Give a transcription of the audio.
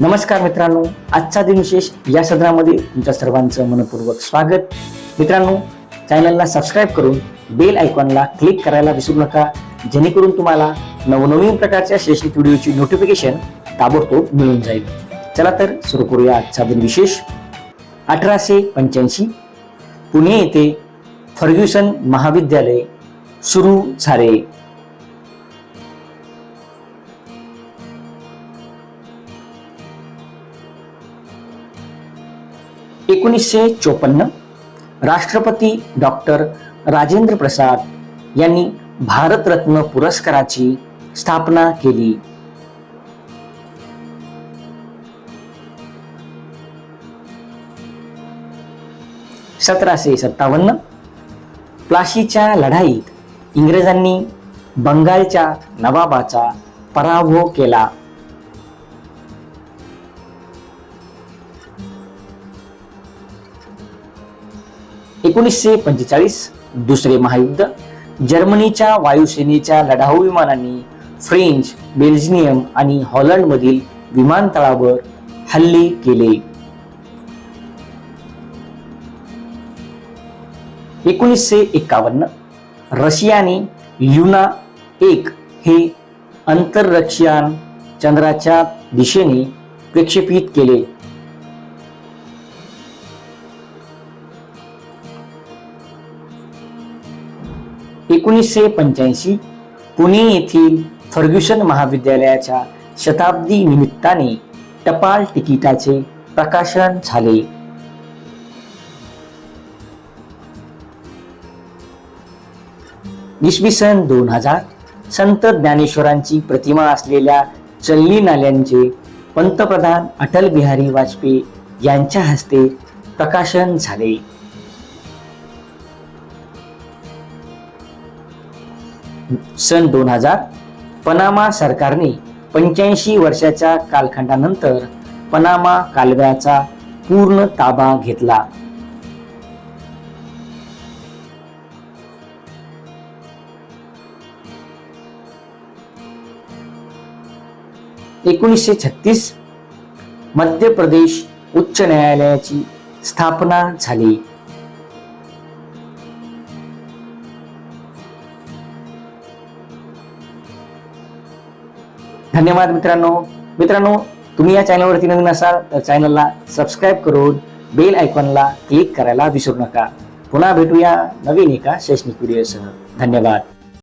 नमस्कार मित्रांनो आजचा दिन विशेष या सदरामध्ये तुमच्या सर्वांचं मनपूर्वक स्वागत. मित्रांनो चॅनलला सबस्क्राईब करून बेल आयकॉनला क्लिक करायला विसरू नका जेणेकरून तुम्हाला नवनवीन प्रकारच्या शैक्षणिक व्हिडिओची नोटिफिकेशन ताबडतोब मिळून जाईल. चला तर सुरू करूया आजचा दिन विशेष. अठराशे पंच्याऐंशी पुणे येथे फर्ग्युसन महाविद्यालय सुरू झाले. एकोणीसशे चोपन्न राष्ट्रपती डॉक्टर राजेंद्र प्रसाद यांनी भारतरत्न पुरस्काराची स्थापना केली. सतराशे सत्तावन्न प्लाशीच्या लढाईत इंग्रजांनी बंगालच्या नवाबाचा पराभव केला. एकोणीसशे पंचेचाळीस दुसरे महायुद्ध जर्मनीच्या वायुसेनेच्या लढाऊ विमानांनी फ्रेंच बेल्जियम आणि हॉलंडमधील विमानतळावर हल्ले केले. एकोणीसशे एकावन्न रशियाने ल्युना एक हे अंतररक्षियान चंद्राच्या दिशेने प्रक्षेपित केले. एकोणीसशे पंच्याऐंशी पुणे येथील फर्ग्युसन महाविद्यालयाच्या शताब्दी निमित्ताने टपाल तिकिटाचे प्रकाशन झाले. इसवी सन दोन हजार संत ज्ञानेश्वरांची प्रतिमा असलेल्या चल्ली नाल्यांचे पंतप्रधान अटल बिहारी वाजपेयी यांच्या हस्ते प्रकाशन झाले. सन दोन हजार पनामा सरकारने पंच्याऐंशी वर्षाच्या कालखंडानंतर पनामा कालव्याचा पूर्ण ताबा घेतला. एकोणीसशे छत्तीस मध्य प्रदेश उच्च न्यायालयाची स्थापना झाली. धन्यवाद मित्रांनो. मित्रांनो तुम्ही या चॅनलवरती नवीन असाल तर चॅनलला सबस्क्राईब करून बेल आयकॉनला क्लिक करायला विसरू नका. पुन्हा भेटूया नवीन एका शैक्षणिक व्हिडिओसह. धन्यवाद.